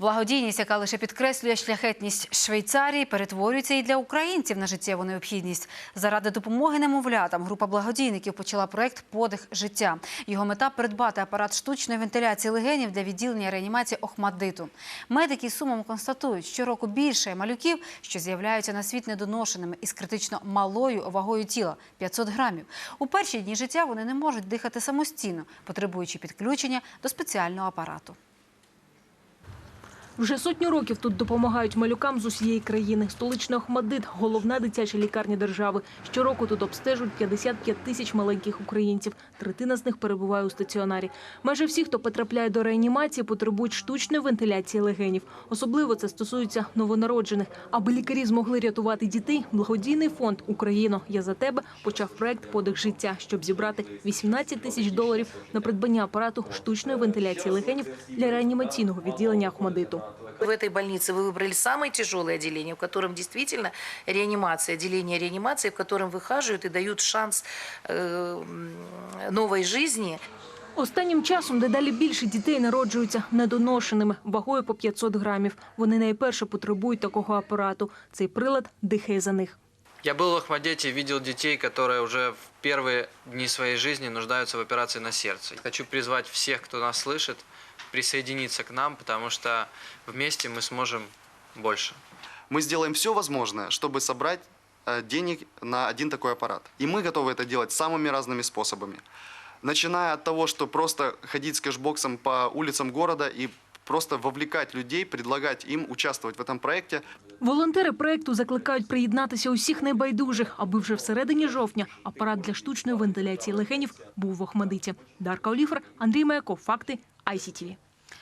Благодійність, яка лише підкреслює шляхетність Швейцарії, перетворюється і для українців на життєву необхідність. Заради допомоги немовлятам група благодійників почала проект Подих життя. Його мета придбати апарат штучної вентиляції легенів для відділення реанімації Охмаддиту. Медики сумом констатують, щороку більше малюків, що з'являються на світ недоношеними із критично малою вагою тіла 500 грамів. У перші дні життя вони не можуть дихати самостійно, потребуючи підключення до спеціального апарату. Вже сотню років тут допомагають малюкам з усієї країни. Столичний Охмаддит – головна дитяча лікарня держави. Щороку тут обстежують 55 тисяч маленьких українців. Третина з них перебуває у стаціонарі. Майже всі, хто потрапляє до реанімації, потребують штучної вентиляції легенів. Особливо це стосується новонароджених. Аби лікарі змогли рятувати дітей, благодійний фонд «Україно. Я за тебе» почав проект «Подих життя», щоб зібрати 18 тисяч доларів на придбання апарату штучної вентиляції легенів для реанімаційного відділення Охмадиту. В этой больнице вы выбрали самое тяжелое отделение, в котором действительно реанимация, отделение реанимации, в котором выхаживают и дают шанс э, м, новой жизни. Останнім часом дедалі більше дітей народжуються недоношеними, вагою по 500 грамів. Вони найперше потребують такого апарату. Цей прилад дихає за них. Я был в Ахмадете, видел детей, которые уже в первые дни своей жизни нуждаются в операции на сердце. Хочу призвать всех, кто нас слышит, присоединиться к нам, потому что вместе мы сможем больше. Мы сделаем все возможное, чтобы собрать э, денег на один такой аппарат. И мы готовы это делать самыми разными способами. Начиная от того, что просто ходить с кэшбоксом по улицам города и просто вовлекать людей, предлагать им участвовать в этом проекте. Волонтери проекту закликають приєднатися усіх небайдужих, аби вже всередині жовтня апарат для штучної вентиляції легенів був в Охмадиті. Дарка Оліфер, Андрій Маяков, Факти, ICTV.